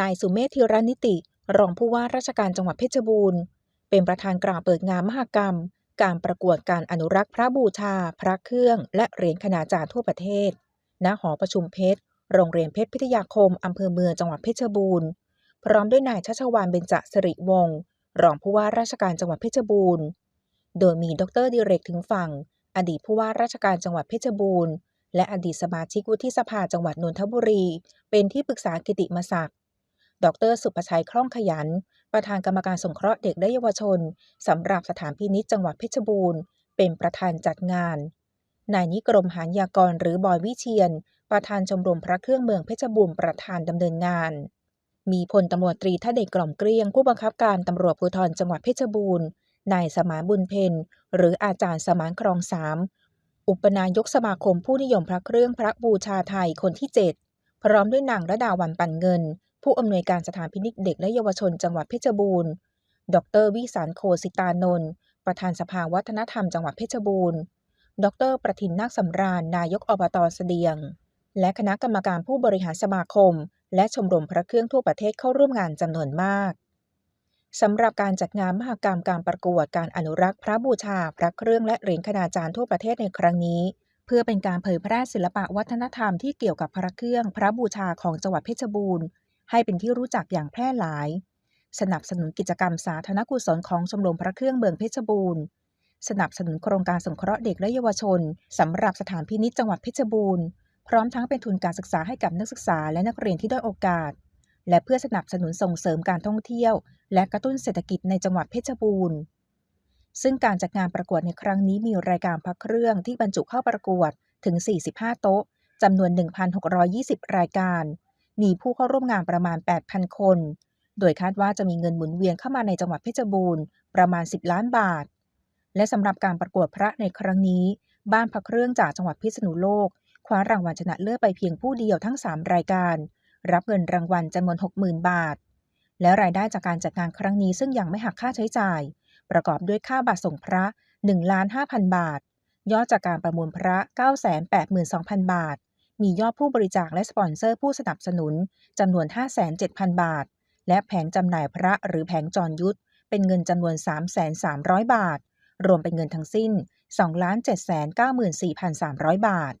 นายสุเมธธีรนิติ รองผู้ว่าราชการจังหวัดเพชรบูรณ์ เป็นประธานกล่าวเปิดงานมหกรรม การประกวดการอนุรักษ์พระบูชา พระเครื่อง และเหรียญขนาจารย์ทั่วประเทศ ณ หอประชุมเพชร โรงเรียนเพชรพิทยาคม อำเภอเมืองจังหวัดเพชรบูรณ์ พร้อมด้วยนายชัชวานเบญจสิริวงศ์ รองผู้ว่าราชการจังหวัดเพชรบูรณ์ โดยมีดรดิเรกถึงฝั่ง อดีตผู้ว่าราชการจังหวัดเพชรบูรณ์ และอดีตสมาชิกวุฒิสภาจังหวัดนนทบุรี เป็นที่ปรึกษากิติมศักดิ์ ดร สุภชัย คล่องขยัน ประธานกรรมการสงเคราะห์เด็กและเยาวชนสำหรับสถานพินิจจังหวัดเพชรบูรณ์ เป็นประธานจัดงาน นายนิกรมหานยากรหรือบอยวิเชียน ประธานชมรมพระเครื่องเมืองเพชรบูรณ์ประธานดำเนินงาน มีพลตำรวจตรีทเดชกล่อมเกลี้ยงผู้บังคับการตำรวจภูธรจังหวัดเพชรบูรณ์ นายสมานบุญเพ็ญหรืออาจารย์สมานครองสามอุปนายกสมาคมผู้นิยมพระเครื่องพระบูชาไทยคนที่ 7 พร้อมด้วยนางระดาวันปันเงิน ผู้อำนวยการสถานพินิจเด็กและเยาวชนจังหวัดเพชรบูรณ์ ดร วิสารโคสิตานนท์ประธานสภาวัฒนธรรมจังหวัดเพชรบูรณ์ ดร ประทินนาคสำราญนายกอบตเสดียง และคณะกรรมการผู้บริหารสมาคม และชมรมพระเครื่องทั่วประเทศเข้าร่วมงานจำนวนมากสำหรับการจัดงานมหกรรมการประกวดการอนุรักษ์พระบูชา พระเครื่องและเหรียญคณาจารย์ทั่วประเทศในครั้งนี้ เพื่อเป็นการเผยแพร่ศิลปะวัฒนธรรมที่เกี่ยวกับพระเครื่อง พระบูชาของจังหวัดเพชรบูรณ์ ให้เป็นที่รู้จักอย่างแพร่หลาย สนับสนุนกิจกรรมสาธารณกุศลของชมรมพระเครื่องเมืองเพชรบูรณ์ สนับสนุนโครงการสงเคราะห์เด็กและเยาวชนสำหรับสถานพินิจจังหวัดเพชรบูรณ์ พร้อมทั้งเป็นทุนการศึกษาให้กับนักศึกษาและนักเรียนที่ด้อยโอกาส และเพื่อสนับสนุนส่งเสริมการท่องเที่ยว และกระตุ้นเศรษฐกิจในจังหวัดเพชรบูรณ์ซึ่งการจัดงานประกวดในครั้งนี้มีรายการพระเครื่องที่บรรจุเข้าประกวดถึง 45 โต๊ะ จำนวน 1,620 รายการ มีผู้เข้าร่วมงานประมาณ 8,000 คน โดยคาดว่าจะมีเงินหมุนเวียนเข้ามาในจังหวัดเพชรบูรณ์ประมาณ 10 ล้านบาท และสำหรับการประกวดพระในครั้งนี้ บ้านพระเครื่องจากจังหวัดพิษณุโลก คว้ารางวัลชนะเลิศไปเพียงผู้เดียวทั้ง 3 รายการ รับเงินรางวัลจำนวน 60,000 บาท และรายได้จากการจัดงานครั้งนี้ซึ่งยังไม่หักค่าใช้จ่าย ประกอบด้วยค่าบัตรส่งพระ1,500,000 บาท ยอดจากการประมูลพระ 982,000 บาท มียอดผู้บริจาคและสปอนเซอร์ผู้สนับสนุนจำนวน507,000 บาท และแผงจำหน่ายพระหรือแผงจรยุทธเป็นเงินจำนวน 3,300 บาท รวมเป็นเงินทั้งสิ้น 2,794,300 บาท